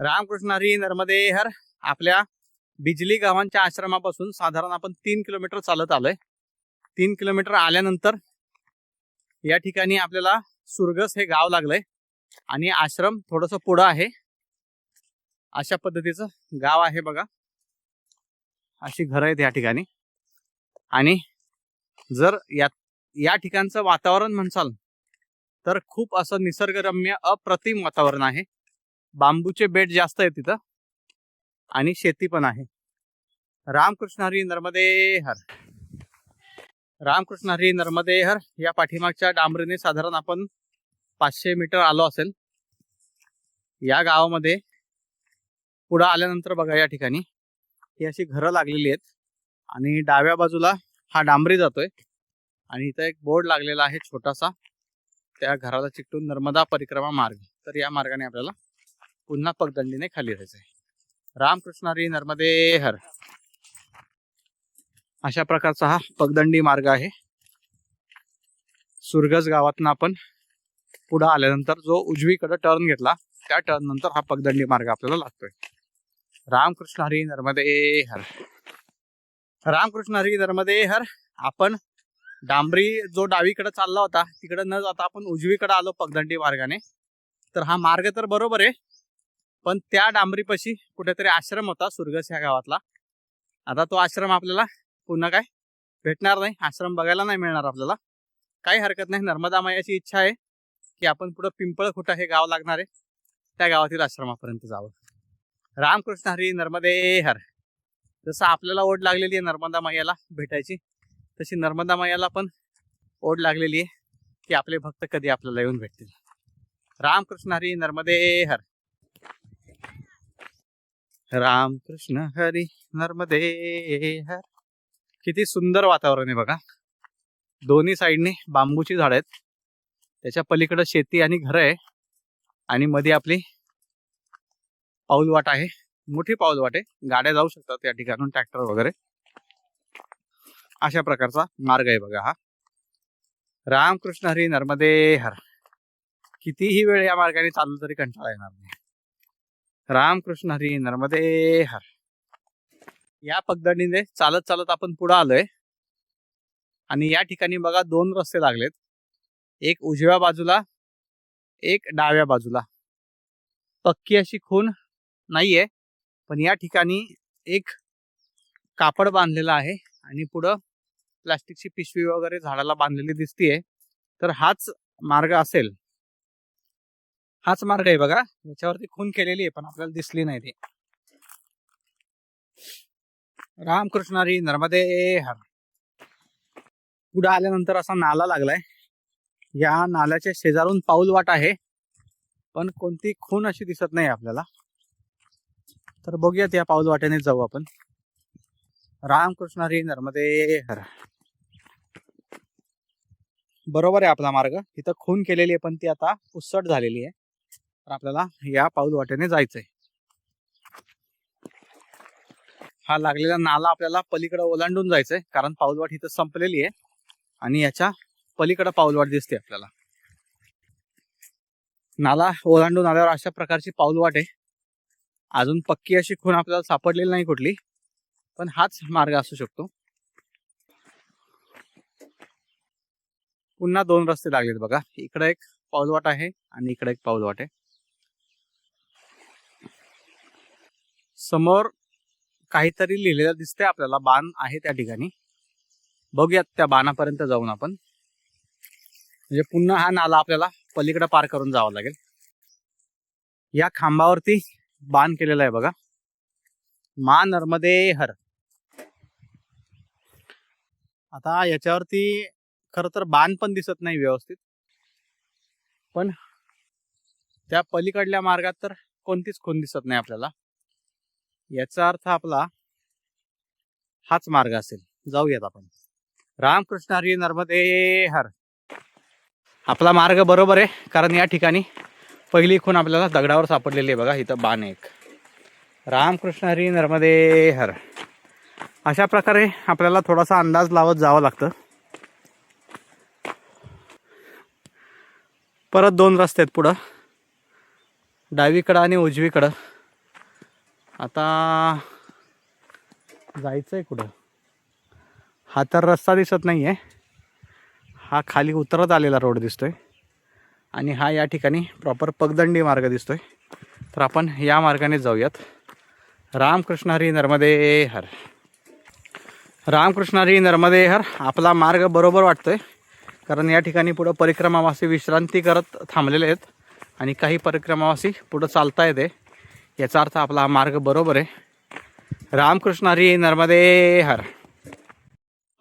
रामकृष्ण हरी नर्मदे हर आपल्या बिजली गावांच्या आश्रमापासून साधारण आपण तीन किलोमीटर चालत आलोय. तीन किलोमीटर आल्यानंतर या ठिकाणी आपल्याला सुरगस हे गाव लागलंय आणि आश्रम थोडस पुढं आहे. अशा पद्धतीचं गाव आहे बघा. अशी घरं आहेत या ठिकाणी. आणि जर या या ठिकाणचं वातावरण म्हणसाल तर खूप असं निसर्गरम्य अप्रतिम वातावरण आहे. बांबूचे बेट जास्त आहे तिथं. आणि शेती पण आहे. रामकृष्ण हरी नर्मदे हर. रामकृष्ण हरी नर्मदे हर या पाठीमागच्या डांबरीने साधारण आपण पाचशे मीटर आलो असेल. या गावामध्ये पुढं आल्यानंतर बघा या ठिकाणी. ही अशी घरं लागलेली आहेत. आणि डाव्या बाजूला हा डांबरी जातोय. आणि इथं एक बोर्ड लागलेला आहे छोटासा. त्या घराला चिकटून नर्मदा परिक्रमा मार्ग. तर या मार्गाने आपल्याला पुन्हा पगदंडीने खाली राहायचंय रामकृष्ण हरी नर्मदे हर. अशा प्रकारचा हा पगदंडी मार्ग आहे. सुरगज गावातनं आपण पुढे आल्यानंतर जो उजवीकडे टर्न घेतला त्या टर्न नंतर हा पगदंडी मार्ग आपल्याला लागतोय. रामकृष्ण हरी नर्मदे हर. रामकृष्ण हरी नर्मदे हर. आपण डांबरी जो डावीकडे चालला होता तिकडे न जाता आपण उजवीकडे आलो पगदंडी मार्गाने. तर हा मार्ग तर बरोबर आहे. पण त्या डांबरीपाशी कुठेतरी आश्रम होता सुरगस ह्या गावातला. आता तो आश्रम आपल्याला पुन्हा काय भेटणार नाही आश्रम बघायला नाही मिळणार आपल्याला. काही हरकत नाही नर्मदा मायाची इच्छा आहे की आपण पुढं पिंपळखुटा हे गाव लागणार आहे त्या गावातील आश्रमापर्यंत जावं. रामकृष्ण हरी नर्मदे हर. जसं आपल्याला ओढ लागलेली आहे नर्मदा मैयाला भेटायची तशी नर्मदा मैयाला पण ओढ लागलेली आहे की आपले भक्त कधी आपल्याला येऊन भेटतील. रामकृष्ण हरी नर्मदे हर. रामकृष्ण हरी नर्मदे हर. किती सुंदर वातावरण आहे बघा. दोन्ही साईडने बांबूची झाड आहेत. त्याच्या पलीकडे शेती आणि घर आहे. आणि मध्ये आपली पाऊलवाट आहे. मोठी पाऊलवाट आहे. गाड्या जाऊ शकतात या ठिकाणून ट्रॅक्टर वगैरे. अशा प्रकारचा मार्ग आहे बघा हा. रामकृष्ण हरी नर्मदे हर. कितीही वेळ या मार्गाने चाललं तरी कंटाळा येणार नाही. रामकृष्ण हरी नर्मदे हर. या पगदंडीने चालत चालत आपण पुढे आलोय. आणि या ठिकाणी बघा दोन रस्ते लागलेत. एक उजव्या बाजूला एक डाव्या बाजूला. पक्की अशी खून नाहीये पण या ठिकाणी एक कापड बांधलेलं आहे आणि पुढं प्लास्टिकची पिशवी वगैरे झाडाला बांधलेली दिसतीये. तर हाच मार्ग असेल. हाच मार्ग आहे बघा. याच्यावरती खून केलेली आहे पण आपल्याला दिसली नाही ती. रामकृष्णारी नर्मदे हर. पुढे आल्यानंतर असा नाला लागलाय. या नाल्याच्या शेजारून पाऊल वाट आहे पण कोणती खून अशी दिसत नाही आपल्याला. तर बघूयात या पाऊल वाटेने जाऊ आपण. रामकृष्णारी नर्मदे हर. बरोबर आहे आपला मार्ग. इथं खून केलेली आहे पण ती आता पुसट झालेली आहे. तर आपल्याला या पाऊल वाटेने जायचंय. हा लागलेला नाला आपल्याला पलीकडे ओलांडून जायचंय कारण पाऊलवाट इथं संपलेली आहे आणि याच्या पलीकडे पाऊलवाट दिसते आपल्याला. नाला ओलांडून आल्यावर अशा प्रकारची पाऊलवाट आहे. अजून पक्की अशी खूण आपल्याला सापडलेली नाही कुठली पण हाच मार्ग असू शकतो. पुन्हा दोन रस्ते लागलेत बघा. इकडे एक पाऊलवाट आहे आणि इकडे एक पाऊलवाट आहे. समोर काहीतरी लिहिलेलं दिसतंय आपल्याला बाण आहे त्या ठिकाणी. बघूयात त्या बाणापर्यंत जाऊन आपण. म्हणजे पुन्हा हा नाला आपल्याला पलीकडे पार करून जावं लागेल. या खांबावरती बाण केलेला आहे बघा. मा नर्मदे हर. आता याच्यावरती खर तर बाण पण दिसत नाही व्यवस्थित. पण त्या पलीकडल्या मार्गात तर कोणतीच खून दिसत नाही आपल्याला. याचा अर्थ आपला हाच मार्ग असेल. जाऊयात आपण. रामकृष्ण हरी नर्मदे हर. आपला मार्ग बरोबर आहे कारण या ठिकाणी पहिली खून आपल्याला दगडावर सापडलेली आहे बघा इथं बाण एक. रामकृष्ण हरी नर्मदे हर. अशा प्रकारे आपल्याला थोडासा अंदाज लावत जावं लागतं. परत दोन रस्ते आहेत पुढं. डावीकडं आणि उजवीकडं. आता जायचं आहे कुठं? हा तर रस्ता दिसत नाही आहे हा खाली उतरत आलेला रोड दिसतो आहे आणि हा या ठिकाणी प्रॉपर पगदंडी मार्ग दिसतो आहे तर आपण या मार्गाने जाऊयात. रामकृष्ण हरी नर्मदे हर. रामकृष्ण हरी नर्मदे हर आपला मार्ग बरोबर वाटतोय. कारण या ठिकाणी पुढं परिक्रमावासी विश्रांती करत थांबलेले आहेत. आणि काही परिक्रमावासी पुढं चालता येते. याचा अर्थ आपला हा मार्ग बरोबर आहे. रामकृष्ण हरी नर्मदे हर.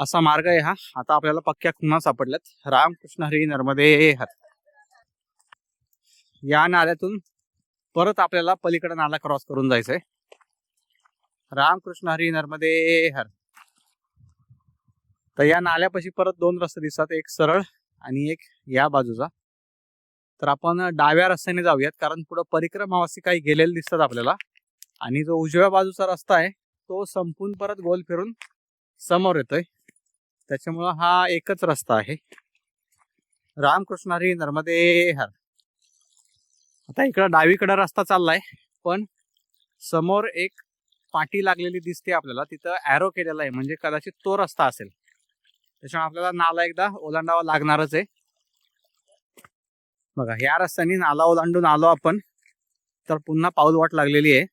असा मार्ग आहे हा. आता आपल्याला पक्क्या खुणा सापडल्यात. रामकृष्ण हरी नर्मदे हर. या नाल्यातून परत आपल्याला पलीकडे नाला क्रॉस करून जायचंय. रामकृष्ण हरी नर्मदे हर. तर या नाल्यापाशी परत दोन रस्ते दिसतात. एक सरळ आणि एक या बाजूचा. तर आपण डाव्या रस्त्याने जाऊयात कारण पुढं परिक्रमावासी काही गेलेले दिसतात आपल्याला. आणि जो उजव्या बाजूचा रस्ता आहे तो संपून परत गोल फिरून समोर येतोय. त्याच्यामुळं हा एकच रस्ता आहे. रामकृष्ण हरी नर्मदे हर. आता इकडं डावीकडं रस्ता चाललाय पण समोर एक पाटी लागलेली दिसते आपल्याला. तिथं ॲरो केलेला आहे म्हणजे कदाचित तो रस्ता असेल. त्याच्यामुळे आपल्याला नाला एकदा ओलांडावा लागणारच आहे. बघा या रस्त्याने नाला ओलांडून आलो आपण तर पुन्हा पाऊल वाट लागलेली आहे.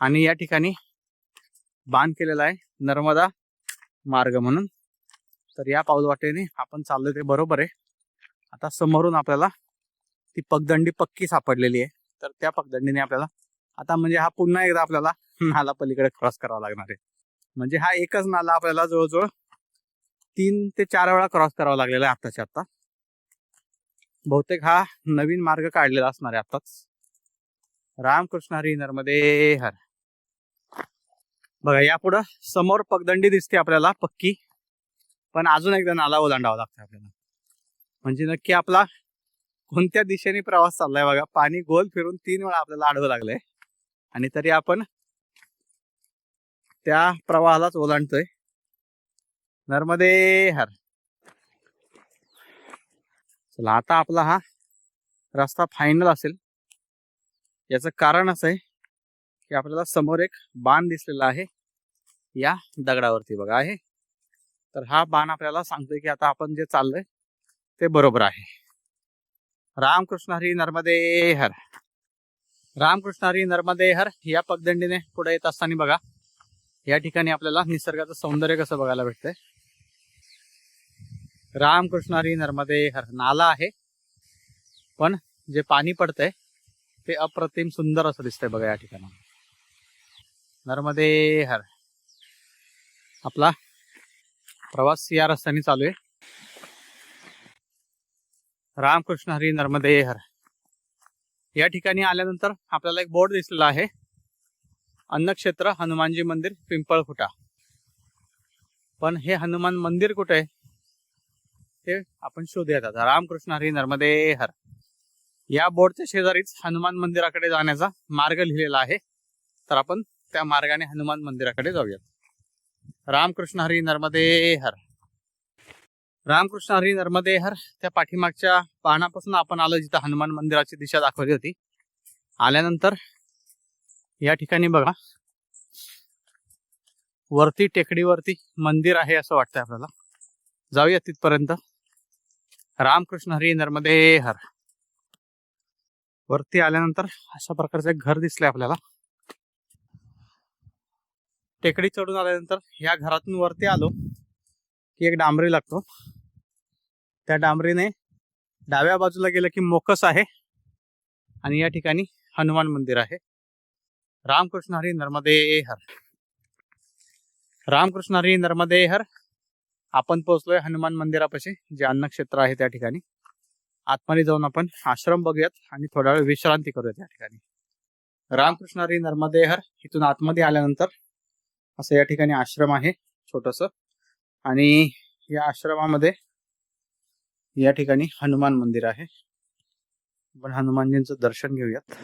आणि या ठिकाणी बांध केलेला आहे नर्मदा मार्ग म्हणून. तर या पाऊल वाटेने आपण चाललोय ते बरोबर आहे. आता समोरून आपल्याला ती पगदंडी पक्की सापडलेली आहे. तर त्या पगदंडीने आपल्याला आता म्हणजे हा पुन्हा एकदा आपल्याला नाला पलीकडे क्रॉस करावा लागणार आहे. म्हणजे हा एकच नाला आपल्याला जवळजवळ तीन ते चार वेळा क्रॉस करावा लागलेला आहे आत्ताच्या आत्ता. बहुतेक हा नवीन मार्ग काढलेला असणार आहे आताच. रामकृष्ण हरी नर्मदे हर. बघा यापुढं समोर पगदंडी दिसते आपल्याला पक्की. पण अजून एकदा नाला ओलांडावा लागतो आपल्याला. म्हणजे नक्की आपला कोणत्या दिशेने प्रवास चाललाय बघा पाणी गोल फिरून तीन वेळा आपल्याला आडवं लागलंय. आणि तरी आपण त्या प्रवाहालाच ओलांडतोय. नर्मदे हर. चला आता आपला हा रस्ता फायनल असेल. याचं कारण असं आहे की आपल्याला समोर एक बाण दिसलेला आहे. या दगडावरती बघा आहे. तर हा बाण आपल्याला सांगतोय की आता आपण जे चाललोय ते बरोबर आहे. रामकृष्ण हरी नर्मदे हर. रामकृष्ण हरी नर्मदे हर या पगदंडीने पुढे येत असताना बघा या ठिकाणी आपल्याला निसर्गाचं सौंदर्य कसं बघायला भेटतंय? रामकृष्ण हरी नर्मदे हर नाला आहे. पण जे पाणी पडतंय ते अप्रतिम सुंदर असं दिसतंय बघा या ठिकाणी नर्मदे हर. आपला प्रवास या रस्त्याने चालू आहे. रामकृष्ण हरी नर्मदे हर. या ठिकाणी आल्यानंतर आपल्याला एक बोर्ड दिसलेला आहे. अन्नक्षेत्र हनुमानजी मंदिर पिंपळखुटा. पण हे हनुमान मंदिर कुठे आहे? ते आपण शोधूयात आता. रामकृष्ण हरी नर्मदे हर. या बोर्डच्या शेजारीच हनुमान मंदिराकडे जाण्याचा मार्ग लिहिलेला आहे. तर आपण त्या मार्गाने हनुमान मंदिराकडे जाऊयात. रामकृष्ण हरी नर्मदे हर. रामकृष्ण हरी नर्मदे हर. त्या पाठीमागच्या पाहण्यापासून आपण आलो जिथं हनुमान मंदिराची दिशा दाखवली होती. आल्यानंतर या ठिकाणी बघा. वरती टेकडीवरती मंदिर आहे असं वाटतंय आपल्याला. जाऊया तिथपर्यंत. रामकृष्ण हरी नर्मदे हर. वरती आल्यानंतर अशा प्रकारचं एक घर दिसलंय आपल्याला. टेकडी चढून आल्यानंतर या घरातून वरती आलो की एक डांबरी लागतो. त्या डांबरीने डाव्या बाजूला गेलं की मोकस आहे आणि या ठिकाणी हनुमान मंदिर आहे. रामकृष्ण हरी नर्मदे हर. रामकृष्ण हरी नर्मदे हर. आपण पोहोचलोय हनुमान मंदिरापाशी जे अन्नक्षेत्र आहे त्या ठिकाणी. आतमध्ये जाऊन आपण आश्रम बघूयात आणि थोडा वेळ विश्रांती करूयात त्या ठिकाणी. रामकृष्ण हरी नर्मदे हर इथून आतमध्ये आल्यानंतर असं या ठिकाणी आश्रम आहे छोटस. आणि या आश्रमामध्ये या ठिकाणी हनुमान मंदिर आहे. आपण हनुमानजींचं दर्शन घेऊयात.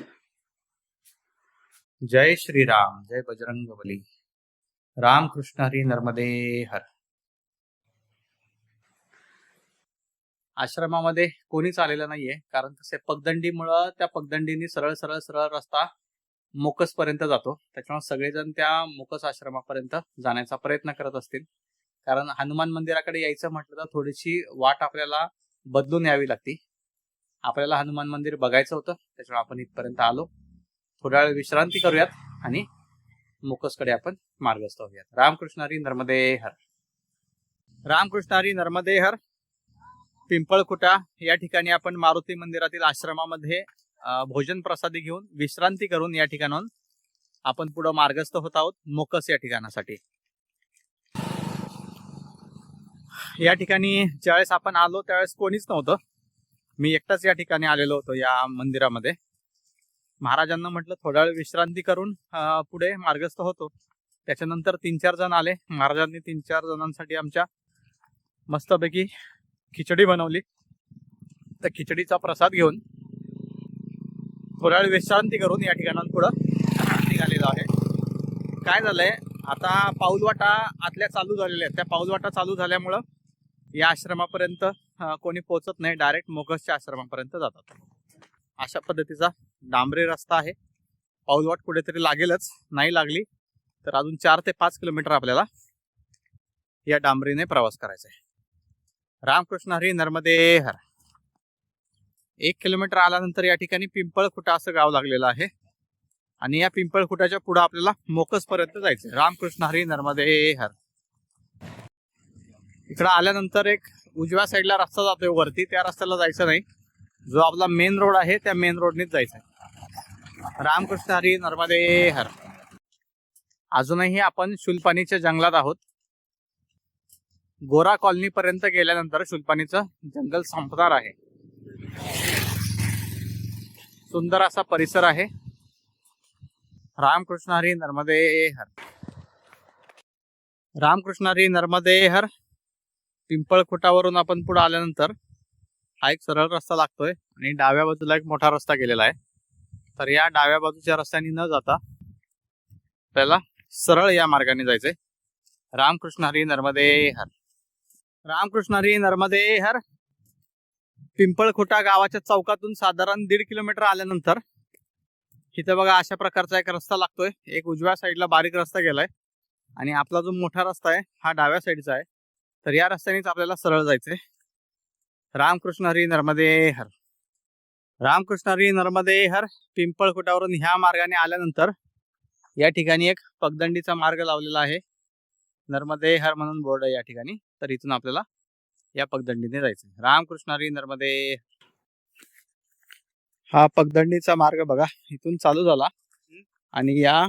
जय श्रीराम जय बजरंग बली रामकृष्ण हरी नर्मदे हर आश्रमामध्ये कोणीच आलेलं नाहीये. कारण तसे पगदंडीमुळं त्या पगदंडीने सरळ सरळ सरळ रस्ता मोकस पर्यंत जातो. त्याच्यामुळे सगळेजण त्या मोकस आश्रमापर्यंत जाण्याचा प्रयत्न करत असतील. कारण हनुमान मंदिराकडे यायचं म्हटलं तर थोडीशी वाट आपल्याला बदलून यावी लागती. आपल्याला हनुमान मंदिर बघायचं होतं. त्याच्यामुळे आपण इथपर्यंत आलो. थोड्या वेळ विश्रांती करूयात आणि मोकसकडे आपण मार्गस्थ होऊयात. रामकृष्ण हरी नर्मदे हर. पिंपळकुटा या ठिकाणी आपण मारुती मंदिरातील आश्रमामध्ये भोजन प्रसादी घेऊन विश्रांती करून या ठिकाणाहून आपण पुढे मार्गस्थ होत आहोत मोकस या ठिकाणासाठी. या ठिकाणी ज्यावेळेस आपण आलो त्यावेळेस कोणीच नव्हतं. मी एकटाच या ठिकाणी आलेलो होतो या मंदिरामध्ये. महाराजांना म्हटलं थोडा वेळ विश्रांती करून पुढे मार्गस्थ होतो. त्याच्यानंतर तीन चार जण आले. महाराजांनी तीन चार जणांसाठी आमच्या मस्तपैकी खिचडी बनवली. त्या खिचडीचा प्रसाद घेऊन थोड्या वेळ विश्रांती करून या ठिकाणाहून पुढं निघालेलो आहे. काय झालंय? आता पाऊलवाटा आतल्या चालू झालेल्या आहेत. त्या पाऊलवाटा चालू झाल्यामुळं या आश्रमापर्यंत कोणी पोहोचत नाही. डायरेक्ट मोगसच्या आश्रमापर्यंत जातात. अशा पद्धतीचा डांबरी रस्ता आहे. पाऊलवाट कुठेतरी लागेलच नाही लागली तर अजून चार ते पाच किलोमीटर आपल्याला या डांबरीने प्रवास करायचा आहे. रामकृष्ण हरी नर्मदे हर. एक किलोमीटर आल्यानंतर या ठिकाणी पिंपळखुटा असं गाव लागलेलं आहे. आणि या पिंपळखुटाच्या पुढे आपल्याला मोकस पर्यंत जायचं रामकृष्ण हरी नर्मदे हर. इकडं आल्यानंतर एक उजव्या साईडला रस्ता जातोय वरती. त्या रस्त्याला जायचं नाही. जो आपला मेन रोड आहे त्या मेन रोडनेच जायचं आहे रामकृष्ण हरी नर्मदे हर. अजूनही आपण शुलपाणीच्या जंगलात आहोत. गोरा कॉलनी पर्यंत गेल्यानंतर शुलपाणीचं जंगल संपणार आहे. सुंदर असा परिसर आहे. रामकृष्ण हरी नर्मदे हर. रामकृष्ण हरी नर्मदे हर. पिंपळखुटावरून आपण पुढे आल्यानंतर हा एक सरळ रस्ता लागतोय आणि डाव्या बाजूला एक मोठा रस्ता गेलेला आहे. तर या डाव्या बाजूच्या रस्त्याने न जाता आपल्याला सरळ या मार्गाने जायचंय. रामकृष्ण हरी नर्मदे हर. रामकृष्ण हरी नर्मदे हर. पिंपळखुटा गावाच्या चौकातून साधारण दीड किलोमीटर आल्यानंतर इथं बघा अशा प्रकारचा एक रस्ता लागतोय. एक उजव्या साईडला बारीक रस्ता गेलाय आणि आपला जो मोठा रस्ता आहे हा डाव्या साईडचा आहे. तर या रस्त्यानेच आपल्याला सरळ जायचंय. रामकृष्ण हरी नर्मदे हर. रामकृष्ण हरी नर्मदे हर. पिंपळखुटावरून ह्या मार्गाने आल्यानंतर या ठिकाणी एक पगदंडीचा मार्ग लावलेला आहे. नर्मदे हर म्हणून बोर्ड आहे या ठिकाणी. तर इथून आपल्याला या पगदंडीने जायचं रामकृष्ण हरी नर्मदे हा पगदंडीचा मार्ग बघा इथून चालू झाला आणि या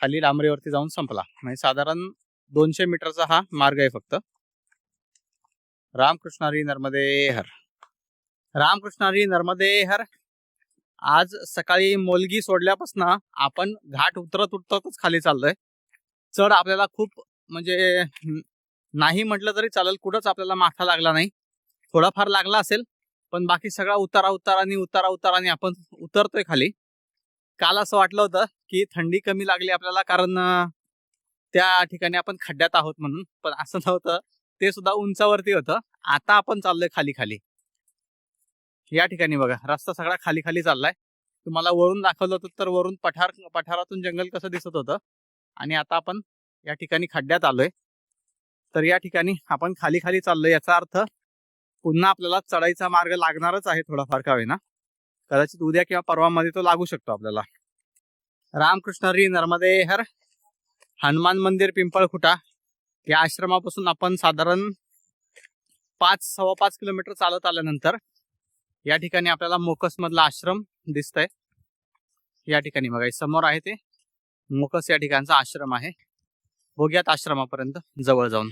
खाली डांबरीवरती जाऊन संपला. म्हणजे साधारण दोनशे मीटरचा हा मार्ग आहे फक्त. रामकृष्ण हरी नर्मदे हर. रामकृष्ण हरी नर्मदे हर. आज सकाळी मोलगी सोडल्यापासून आपण घाट उतरत उतरतच खाली चाललोय. चढ आपल्याला खूप म्हणजे नाही म्हटलं तरी चालेल कुठंच आपल्याला माथा लागला नाही. थोडाफार लागला असेल पण बाकी सगळा उतारा उतारानी उतारा उतारानी आपण उतरतोय खाली. काल असं वाटलं होतं की थंडी कमी लागली आपल्याला कारण त्या ठिकाणी आपण खड्ड्यात आहोत म्हणून पण असं नव्हतं. ते सुद्धा उंचावरती होतं. आता आपण चाललोय खाली खाली या ठिकाणी बघा रस्ता सगळा खाली खाली चाललाय. तुम्हाला वरून दाखवलं होतं तर वरून पठार पठारातून जंगल कसं दिसत होतं. आणि आता आपण या ठिकाणी खड्ड्यात आलोय. तर या ठिकाणी आपण खाली खाली चाललो याचा अर्थ पुन्हा आपल्याला चढाईचा मार्ग लागणारच आहे थोडाफार का होईना. कदाचित उद्या किंवा परवामध्ये तो लागू शकतो आपल्याला. रामकृष्ण हरी नर्मदे हर. हनुमान मंदिर पिंपळखुटा. या आश्रमापासून आपण साधारण पाच सव्वा पाच किलोमीटर चालत आल्यानंतर या ठिकाणी आपल्याला मोकसमधला आश्रम दिसतंय. या ठिकाणी बघा समोर आहे ते. मोकस या ठिकाणचा आश्रम आहे. बघूयात आश्रमापर्यंत जवळ जाऊन.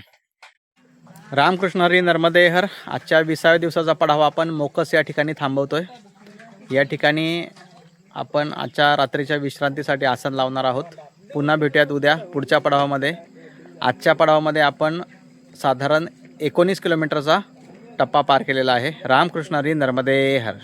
रामकृष्ण हरी नर्मदे हर आजच्या विसाव्या दिवसाचा पडावा आपण मोकस या ठिकाणी थांबवतोय. या ठिकाणी आपण आजच्या रात्रीच्या विश्रांतीसाठी आसन लावणार आहोत. पुन्हा भेटूयात उद्या पुढच्या पडावामध्ये आजच्या पडावामध्ये आपण साधारण एकोणीस किलोमीटरचा टप्पा पार केलेला आहे. रामकृष्ण हरी नर्मदे हर